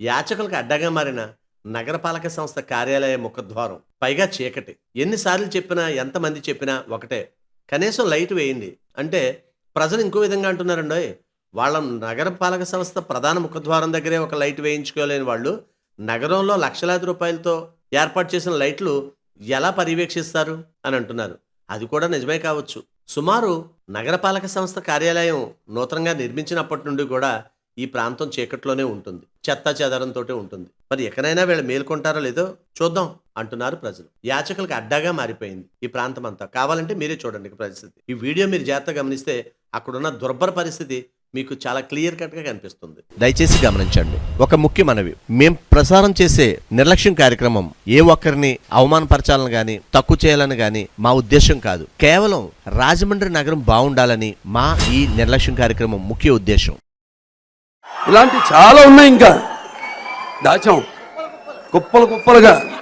యాచకులకు అడ్డగా మారిన నగరపాలక సంస్థ కార్యాలయ ముఖద్వారం. పైగా చీకటి. ఎన్నిసార్లు చెప్పినా ఎంతమంది చెప్పినా ఒకటే. కనీసం లైట్ వేయండి. అంటే ప్రజలు ఇంకో విధంగా అంటున్నారండి వాళ్ళ నగరపాలక సంస్థ ప్రధాన ముఖద్వారం దగ్గరే ఒక లైట్ వేయించుకోలేని వాళ్ళు నగరంలో లక్షలాది రూపాయలతో ఏర్పాటు చేసిన లైట్లు ఎలా పర్యవేక్షిస్తారు అని అంటున్నారు. అది కూడా నిజమే కావచ్చు. సుమారు నగరపాలక సంస్థ కార్యాలయం నూతనంగా నిర్మించినప్పటి నుండి కూడా ఈ ప్రాంతం చీకట్లోనే ఉంటుంది చెత్త చెదరంతో ఉంటుంది. మరి ఎక్కడైనా వీళ్ళు మేల్కొంటారో లేదో చూద్దాం అంటున్నారు ప్రజలు. యాచకులకు అడ్డాగా మారిపోయింది ఈ ప్రాంతం అంతా కావాలంటే మీరే చూడండి పరిస్థితి. ఈ వీడియో మీరు జాగ్రత్తగా గమనిస్తే అక్కడున్న దుర్భర పరిస్థితి మీకు చాలా క్లియర్ కట్గా కనిపిస్తుంది. దయచేసి గమనించండి. ఒక ముఖ్య మనవి. మేం ప్రసారం చేసే నిర్లక్ష్యం కార్యక్రమం ఏ ఒక్కరిని అవమానపరచాలని గాని తక్కువ చేయాలని గాని మా ఉద్దేశం కాదు. కేవలం రాజమండ్రి నగరం బాగుండాలని మా ఈ నిర్లక్ష్యం కార్యక్రమం ముఖ్య ఉద్దేశం. ఇలాంటి చాలా ఉన్నాయి ఇంకా. దాచాం. కుప్పలు కుప్పలుగా.